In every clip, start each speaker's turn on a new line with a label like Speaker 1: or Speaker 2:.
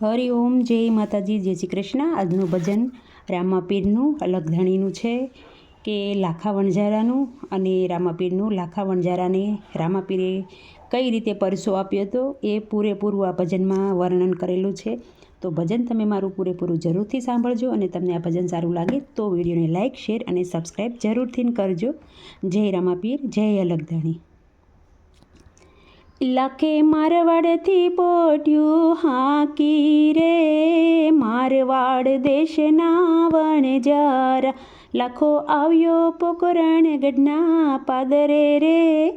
Speaker 1: હરિ ઓમ જય માતાજી, જય શ્રી કૃષ્ણ. આજનું ભજન રામાપીરનું અલગધણીનું છે કે લાખા વણઝારાનું અને રામાપીરનું લાખા વણઝારાને રામાપીરે કઈ રીતે પરસો આપ્યો હતો એ પૂરેપૂરું આ ભજનમાં વર્ણન કરેલું છે. તો ભજન તમે મારું પૂરેપૂરું જરૂરથી સાંભળજો અને તમને આ ભજન સારું લાગે તો વિડીયોને લાઇક શેર અને સબસ્ક્રાઈબ જરૂરથી કરજો. જય રામાપીર, જય અલગધણી. લાખે મારવાડથી પોટ્યું હાકી રે. મારવાડ દેશના વણજારા લખો આવ્યો પોકરણ ગઢના પાદરે રે.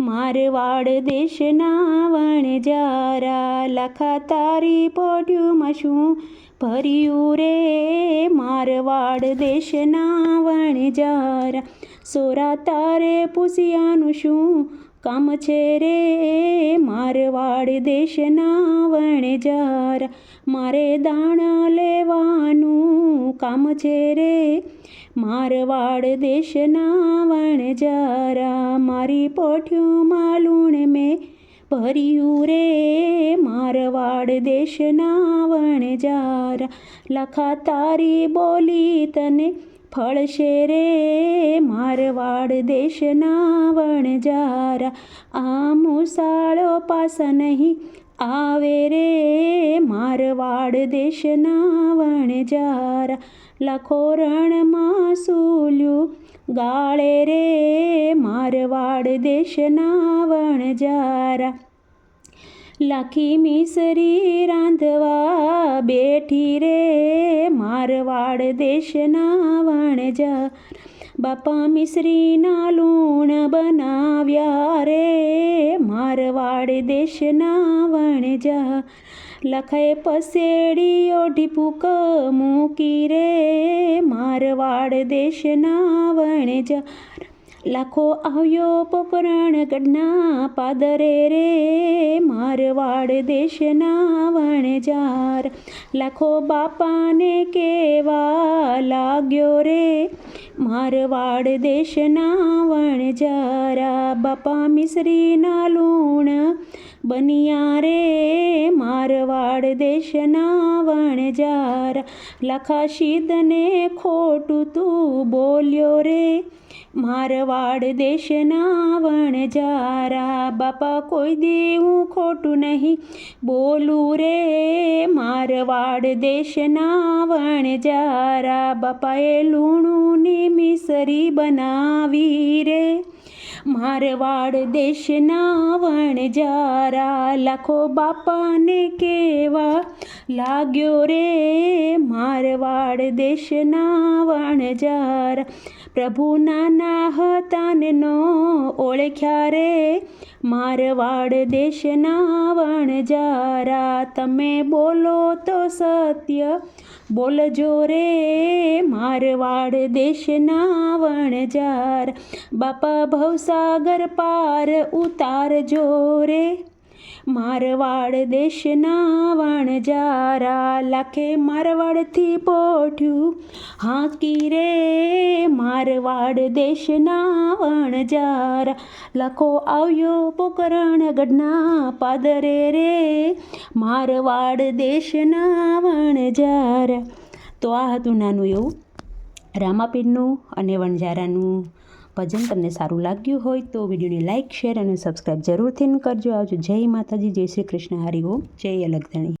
Speaker 1: મારવાડ દેશના વણજારા લખા તારી પોટ્યું મશું ભર્યું રે. મારવાડ દેશના વણજારા સોરા તારે પૂસિયાનું શું કામ છે રે, મારવાડ દેશના વણજારા મારે દાણા લેવાનું કામ છે રે, મારવાડ દેશના વણજારા મારી પોઠ્યુંમાં લૂણ મેં ભર્યું રે, મારવાડ દેશના વણજારા લખા તારી બોલી તને ફળશે રે મારવાડ દેશના વણજારા આ મુસાળો પાસ નહીં આવે રે, મારવાડ દેશના વણજારા લખો રણમાં સૂલ્યું ગાળે રે, મારવાડ દેશના વણજારા લાખી મિસરી રાંધવા બેઠી રે મારવાડ દેશના વણજા. બાપા મિશ્રીના લૂણ બનાવ્યા રે. મારવાડ દેશના વણજા. લખાય પસેડી ઓઢી પૂક મૂકી રે. મારવાડ દેશના વણજા. લાખો આવ્યો પોકરણ ગઢના પાદરે રે. મારવાડ દેશના વણજાર લાખો બાપાને કેવા લાગ્યો રે. મારવાડ દેશના વણજારા બાપા મિશ્રીના લૂણ બનિયા રે. મારવાડ દેશના વણજારા લખા શીદને ખોટું તું બોલ્યો રે. મારવાડ દેશના વણજારા બાપા કોઈ દેવું ખોટું નહીં બોલું રે. મારવાડ દેશના વણજારા બાપાએ લૂણુંની મિસરી બનાવી રે મારવાડ દેશના વણજારા લાખો બાપાને કેવા લાગ્યો રે મારવાડ દેશના વણજારા પ્રભુ નાના હતા ને ઓળખ્યા રે મારવાડ દેશના વણજારા તમે બોલો તો સત્ય. બોલજો રે, મારવાડ દેશના વણજાર બાપા ભવસાગર પાર ઉતારજો રે. મારવાડ દેશના વણજારા લાખે મારવાડથી પોઠ્યું. હાકી રે મારવાડ દેશના વણજારા લાખો આવ્યો પોકરણ ગઢના પાદરે રે મારવાડ દેશના વણજારા તો આ હતું નાનું એવું રામાપીરનું અને વણજારાનું ભજન તમને સારું લાગ્યું હોય તો વિડીયોને લાઇક શેર અને સબસ્ક્રાઈબ જરૂરથી કરજો. આવજો. જય માતાજી, જય શ્રી કૃષ્ણ. હરિ ઓમ. જય અલગધણી